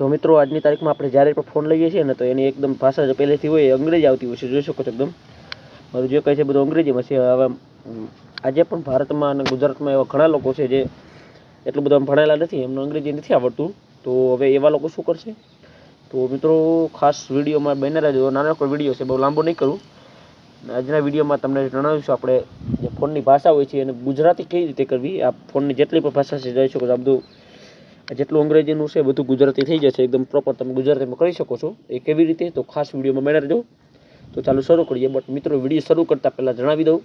તો મિત્રો, આજની તારીખમાં આપણે જ્યારે પણ ફોન લઈએ છીએ ને, તો એની એકદમ ભાષા જે પહેલેથી હોય એ અંગ્રેજી આવતી હોય છે. જોઈ શકો છો એકદમ. મારું જે કહે છે બધું અંગ્રેજીમાં છે. હવે આજે પણ ભારતમાં અને ગુજરાતમાં એવા ઘણા લોકો છે જે એટલું બધું ભણેલા નથી, એમને અંગ્રેજી નથી આવડતું. તો હવે એવા લોકો શું કરશે? તો મિત્રો, ખાસ વિડીયોમાં બને રહેજો નાનકડો વીડિયો છે, બહુ લાંબો નહીં કરું. આજના વિડીયોમાં તમને જણાવીશું આપણે જે ફોનની ભાષા હોય છે, એને ગુજરાતી કઈ રીતે કરવી? આ ફોનની જેટલી પણ ભાષા છે, જોઈ શકો છો, આ બધું જેટલું અંગ્રેજીનું છે, બધું ગુજરાતી થઈ જશે, એકદમ પ્રોપર તમે ગુજરાતીમાં કરી શકો છો. એ કેવી રીતે? તો ખાસ વિડીયોમાં મેળવી રહેજો તો ચાલુ શરૂ કરીએ બટ મિત્રો, વીડિયો શરૂ કરતાં પહેલાં જણાવી દઉં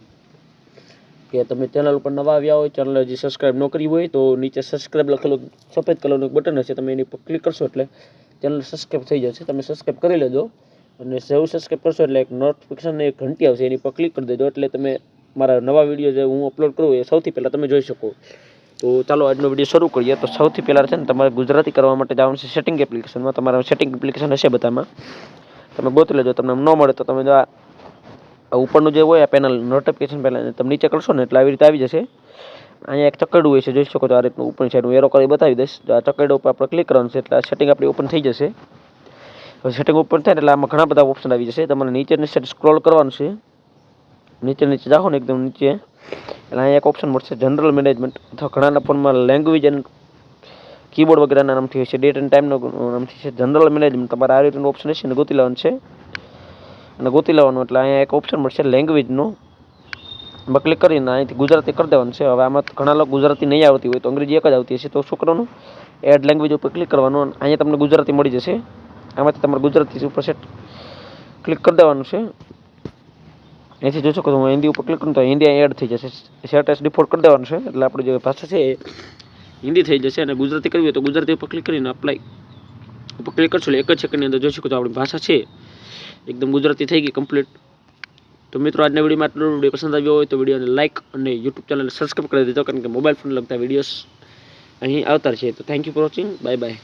કે તમે ચેનલ ઉપર નવા આવ્યા હોય, ચેનલ હજી સબસ્ક્રાઈબ ન કરી હોય, તો નીચે સબસ્ક્રાઇબ લખેલું, સફેદ કલરનું એક બટન હશે, તમે એની ઉપર ક્લિક કરશો એટલે ચેનલ સબસ્ક્રાઈબ થઈ જશે. તમે સબસ્ક્રાઈબ કરી લેજો અને જેવું સબસ્ક્રાઈબ કરશો એટલે એક નોટિફિકેશન એક ઘંટી આવશે, એની પર ક્લિક કરી દેજો. એટલે તમે મારા નવા વીડિયો જે હું અપલોડ કરું એ સૌથી પહેલાં તમે જોઈ શકો. તો ચાલો, આજનો વીડિયો શરૂ કરીએ. તો સૌથી પહેલાં છે ને, તમારે ગુજરાતી કરવા માટે જવાનું છે સેટિંગ એપ્લિકેશનમાં તમારા સેટિંગ એપ્લિકેશન હશે બધામાં. તમે ગોતી લેજો. તમને ન મળે તો તમે જો આ ઉપરનું જે હોય, આ પેનલ નોટિફિકેશન પહેલાં તમે નીચે કરશો ને, એટલે આવી રીતે આવી જશે. અહીંયા એક ચકડું હોય છે, જોઈ શકો છો આ રીતનું ઉપર સાઈડ હું એરો કરી બતાવી દઈશ. આ ચકડ ઉપર આપણે ક્લિક કરવાનું છે, એટલે આ સેટિંગ આપણી ઓપન થઈ જશે. હવે સેટિંગ ઓપન થાય એટલે આમાં ઘણા બધા ઓપ્શન આવી જશે. તમારે નીચેની નીચે સ્ક્રોલ કરવાનું છે. નીચે નીચે જાઓ ને, એકદમ નીચે. એટલે અહીંયા એક ઓપ્શન મળશે જનરલ મેનેજમેન્ટ અથવા ઘણાના ફોનમાં લેંગ્વેજ એન્ડ કીબોર્ડ વગેરેના નામથી હોય છે. ડેટ એન્ડ ટાઈમનો નામથી છે. જનરલ મેનેજમેન્ટ તમારે આ રીતનું ઓપ્શન હશે ને ગોતી લેવાનું છે. અને ગોતી લેવાનું એટલે અહીંયા એક ઓપ્શન મળશે લેંગ્વેજનું એમાં ક્લિક કરીને અહીંથી ગુજરાતી કરી દેવાનું છે. હવે આમાં ઘણા લોકો ગુજરાતી નહીં આવતી હોય, તો અંગ્રેજી એક જ આવતી હશે. તો શું કરવાનું? એડ લેંગ્વેજ ઉપર ક્લિક કરવાનું અને અહીંયા તમને ગુજરાતી મળી જશે. આમાંથી તમારે ગુજરાતી ઉપર સેટ ક્લિક કરી દેવાનું છે. અહીંથી જોશો કે હું હિન્દી ઉપર ક્લિક કરું તો હિન્દી એડ થઈ જશે. સેટ ડિફોલ્ટ કરી દેવાનું છે. એટલે આપણી જે ભાષા છે એ હિન્દી થઈ જશે અને ગુજરાતી કરવી હોય તો ગુજરાતી ઉપર ક્લિક કરીને અપ્લાય ઉપર ક્લિક કરશો એટલે એક જ સેકન્ડની અંદર જોઈ શકો તો આપણી ભાષા છે. એકદમ ગુજરાતી થઈ ગઈ કમ્પ્લીટ તો મિત્રો, આજના વિડીયોમાં આટલો વીડિયો પસંદ આવ્યો હોય તો વિડીયોને લાઇક અને યુટ્યુબ ચેનલને સબસ્ક્રાઈબ કરી દેજો, કારણ કે મોબાઈલ ફોન લગતા વિડીયોઝ અહીં આવતા છે. તો thank you for watching bye bye